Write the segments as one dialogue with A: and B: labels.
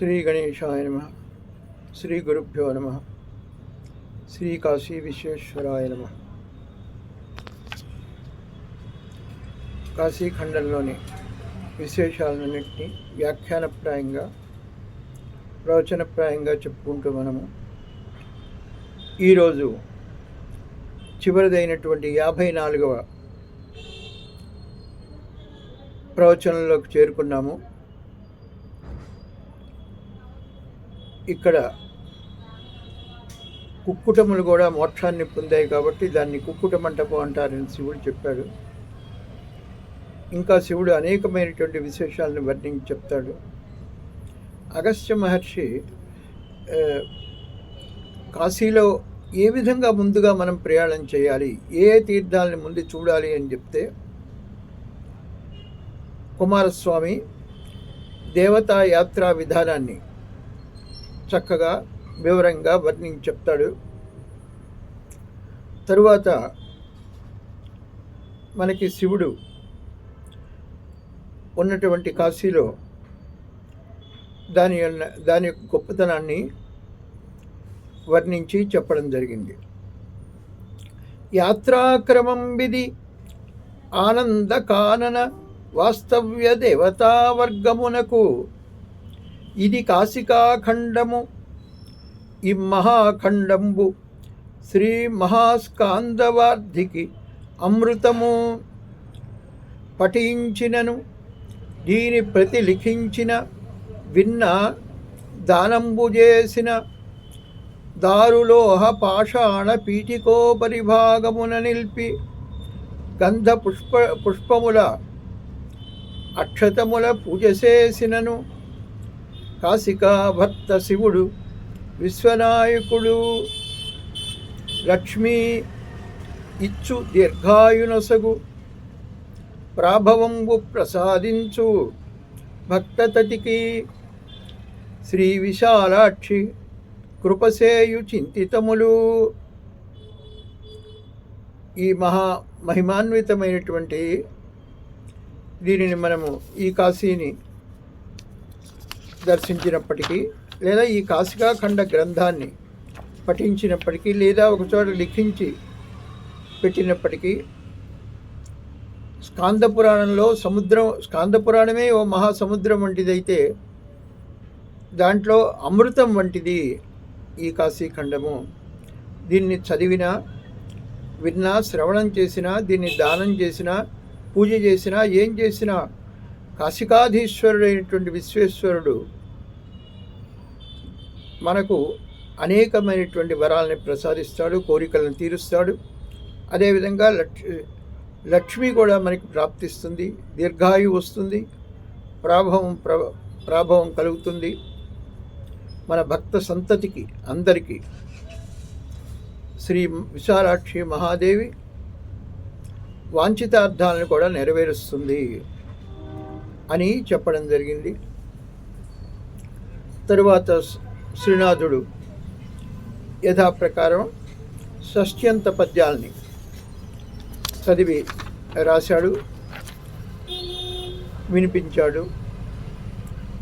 A: శ్రీ గణేశాయ నమ శ్రీ గురుభ్యో నమ శ్రీ కాశీ విశ్వేశ్వరాయ నమ కాశీఖండంలోని విశేషాలన్నింటినీ వ్యాఖ్యానప్రాయంగా ప్రవచనప్రాయంగా చెప్పుకుంటూ మనము ఈరోజు చివరిదైనటువంటి యాభై నాలుగవ ప్రవచనంలోకి చేరుకున్నాము. ఇక్కడ కుక్కుటములు కూడా మోక్షాన్ని పొందాయి కాబట్టి దాన్ని కుక్కుట మంటపం అంటారని శివుడు చెప్పాడు. ఇంకా శివుడు అనేకమైనటువంటి విశేషాలను వర్ణించి చెప్తాడు. అగస్త్య మహర్షి కాశీలో ఏ విధంగా ముందుగా మనం ప్రయాణం చేయాలి ఏ ఏ తీర్థాలని ముందు చూడాలి అని చెప్తే కుమారస్వామి దేవతా యాత్రా విధానాన్ని చక్కగా వివరంగా వర్ణించి చెప్తాడు. తరువాత మనకి శివుడు ఉన్నటువంటి కాశీలో దాని యొక్క- దాని యొక్క గొప్పతనాన్ని వర్ణించి చెప్పడం జరిగింది. యాత్రాక్రమం విధి ఆనంద కానన వాస్తవ్య దేవతావర్గమునకు ఇది కాశికాఖండము. ఈ మహాఖండంబు శ్రీ మహాస్కాందవార్ధికి అమృతము పఠించినను. దీని ప్రతి లిఖించిన విన్న దానంబు చేసిన దారులోహ పాషాణ పీఠికోపరిభాగమున నిలిపి గంధ పుష్ప పుష్పముల అక్షతముల పూజ చేసినను. కాశికా భక్త శివుడు విశ్వనాయకుడు లక్ష్మీ ఇచ్చు దీర్ఘాయునసగు ప్రాభవంబు ప్రసాదించు భక్తతటికి శ్రీ విశాలాక్షి కృపసేయు చింతితములు. ఈ మహా మహిమాన్వితమైనటువంటి దీనిని మనము ఈ కాశీని దర్శించినప్పటికీ లేదా ఈ కాశికాఖండ గ్రంథాన్ని పఠించినప్పటికీ లేదా ఒకచోట లిఖించి పెట్టినప్పటికీ స్కాంద పురాణంలో సముద్రం స్కాంద పురాణమే ఓ మహాసముద్రం వంటిదైతే దాంట్లో అమృతం వంటిది ఈ కాశీఖండము. దీన్ని చదివినా విన్నా శ్రవణం చేసినా దీన్ని దానం చేసినా పూజ చేసినా ఏం చేసినా కాశికాధీశ్వరుడైనటువంటి విశ్వేశ్వరుడు మనకు అనేకమైనటువంటి వరాలని ప్రసాదిస్తాడు కోరికలను తీరుస్తాడు. అదేవిధంగా లక్ష్మి లక్ష్మి కూడా మనకి ప్రాప్తిస్తుంది దీర్ఘాయు వస్తుంది ప్రాభవం ప్ర ప్రాభవం కలుగుతుంది. మన భక్త సంతతికి అందరికీ శ్రీ విశాలాక్షి మహాదేవి వాంఛితార్థాలను కూడా నెరవేరుస్తుంది. అని చెప్పడం జరిగింది. తరువాత శ్రీనాథుడు యథాప్రకారం షష్ట్యంత పద్యాల్ని చదివి రాశాడు వినిపించాడు.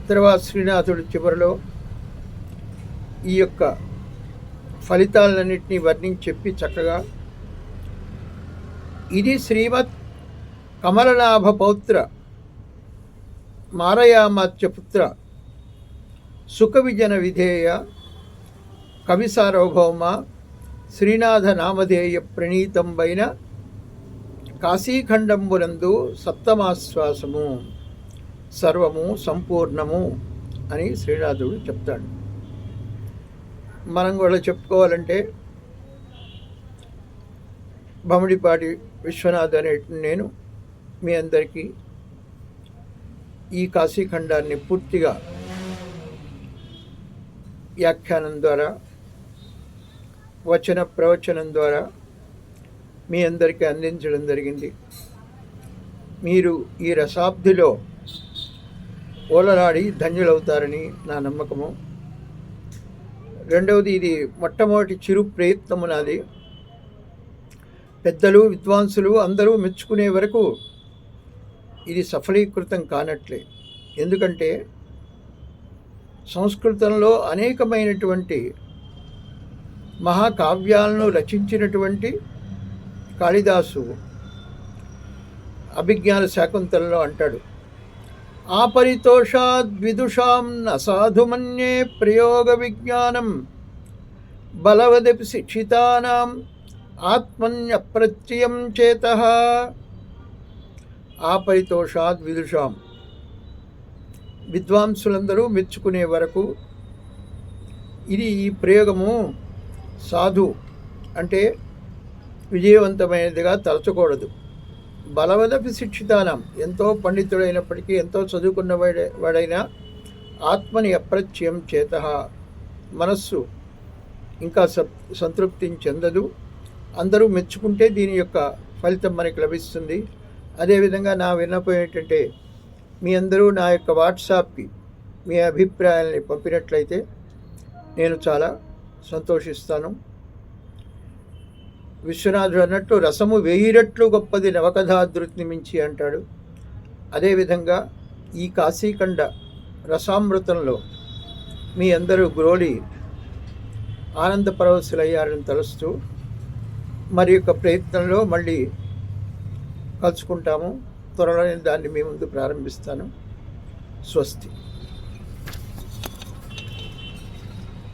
A: తర్వాత శ్రీనాథుడు చివరిలో ఈ యొక్క ఫలితాలన్నింటినీ వర్ణించి చెప్పి చక్కగా ఇది శ్రీమత్ కమలనాభ పౌత్ర మారయామాత్యపుత్ర సుఖవిజన విధేయ కవి సార్వభౌమ శ్రీనాథ నామధేయ ప్రణీతంబైన కాశీఖండంబునందు సప్తమాశ్వాసము సర్వము సంపూర్ణము అని శ్రీనాథుడు చెప్తాడు. మనం కూడా చెప్పుకోవాలంటే బమిడిపాటి విశ్వనాథ్ అనే నేను మీ అందరికీ ఈ కాశీఖండాన్ని పూర్తిగా వ్యాఖ్యానం ద్వారా వచన ప్రవచనం ద్వారా మీ అందరికీ అందించడం జరిగింది. మీరు ఈ రసాబ్దిలో ఓలలాడి ధన్యులవుతారని నా నమ్మకము. రెండవది ఇది మొట్టమొదటి చిరు ప్రయత్నము నాది. పెద్దలు విద్వాంసులు అందరూ మెచ్చుకునే వరకు ఇది సఫలీకృతం కానట్లే. ఎందుకంటే సంస్కృతంలో అనేకమైనటువంటి మహాకావ్యాలను రచించినటువంటి కాళిదాసు అభిజ్ఞాన శాకుంతలలో అంటాడు. ఆపరితోషాద్విదుషాం నసాధుమన్యే ప్రయోగ విజ్ఞానం బలవదపి శిక్షితానాం ఆత్మన్యప్రత్యయం చేత ఆపరితోషాద్ విదుషాం. విద్వాంసులందరూ మెచ్చుకునే వరకు ఇది ఈ ప్రయోగము సాధు అంటే విజయవంతమైనదిగా తలచకూడదు. బలవదపి శిక్షితానం. ఎంతో పండితుడైనప్పటికీ ఎంతో చదువుకున్న వాడే వాడైనా ఆత్మని అప్రత్యయం చేత. మనస్సు ఇంకా సంతృప్తిని చెందదు. అందరూ మెచ్చుకుంటే దీని యొక్క ఫలితం మనకి లభిస్తుంది. అదేవిధంగా నా విన్నపం ఏంటంటే మీ అందరూ నా యొక్క వాట్సాప్కి మీ అభిప్రాయాల్ని పంపినట్లయితే నేను చాలా సంతోషిస్తాను. విశ్వనాథుడు అన్నట్టు రసము వెయ్యి రెట్లు గొప్పది నవకథాధృతిని మించి అంటాడు. అదేవిధంగా ఈ కాశీఖండ రసామృతంలో మీ అందరూ గ్రోలి ఆనంద పరవశులయ్యారని తలుస్తూ మరి యొక్క ప్రయత్నంలో మళ్ళీ కలుసుకుంటాము. త్వరలోనే దాన్ని మీ ముందు ప్రారంభిస్తాను. స్వస్తి.